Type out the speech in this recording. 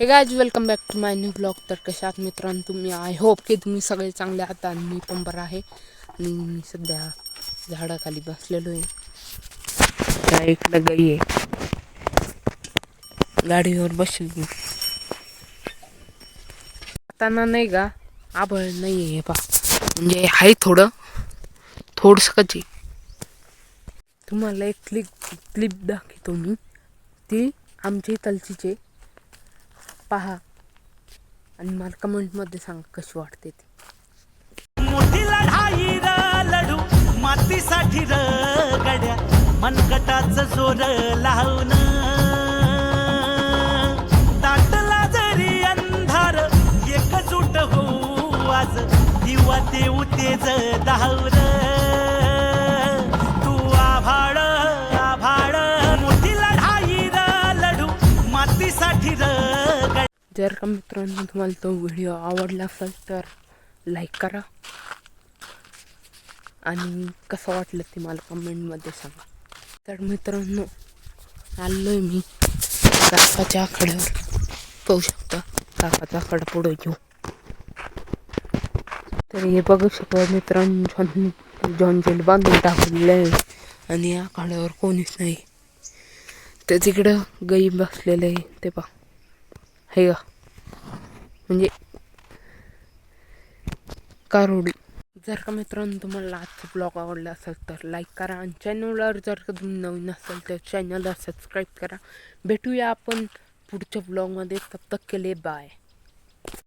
Hey guys welcome back to my new blog तर कशा आहात मित्रांनो तुम्ही? आय होप की तुम्ही सगळे चांगले आहात आणि मी पण बरं आहे. आणि मी सध्या झाडाखाली बसलेलो आहे. इकडं गाई आहे. गाडीवर बसली. आता नाही का? आभळ नाही आहे पा म्हणजे आहे थोडं. थोडंसं कची तुम्हाला एक क्लिप क्लिप दाखवतो मी. ती आमची तलचीचे पहा. आणि मला कमेंटमध्ये सांगा कशी वाटते ती. मोठी लढाई र लढू मातीसाठी र गड्या मनकटाच जोर लावून दाटला जरी अंधार एकजूट होऊ आज दिवा देऊ तेज धावर जर का मित्रांनो तुम्हाला तो व्हिडिओ आवडला असेल तर लाईक करा. आणि कसं वाटलं ते मला कमेंटमध्ये सांगा. तर मित्रांनो आलो आहे मी काकाच्या आकड्यावर पाहू शकता काकाचा आकडा पुढे घेऊ. तर हे बघू शकतो मित्रांनो जॉन बांधून टाकलेलं आहे आणि या आकड्यावर कोणीच नाही. तर तिकडं गाई बसलेलं आहे ते पहा. हे ग म्हणजे कारोडी. जर का मित्रांनो तुम्हाला आजचा ब्लॉग आवडला असेल तर लाईक करा आणि चॅनलवर जर का तुम्ही नवीन असाल तर चॅनलला सबस्क्राईब करा. भेटूया आपण पुढच्या ब्लॉगमध्ये तब तक केले बाय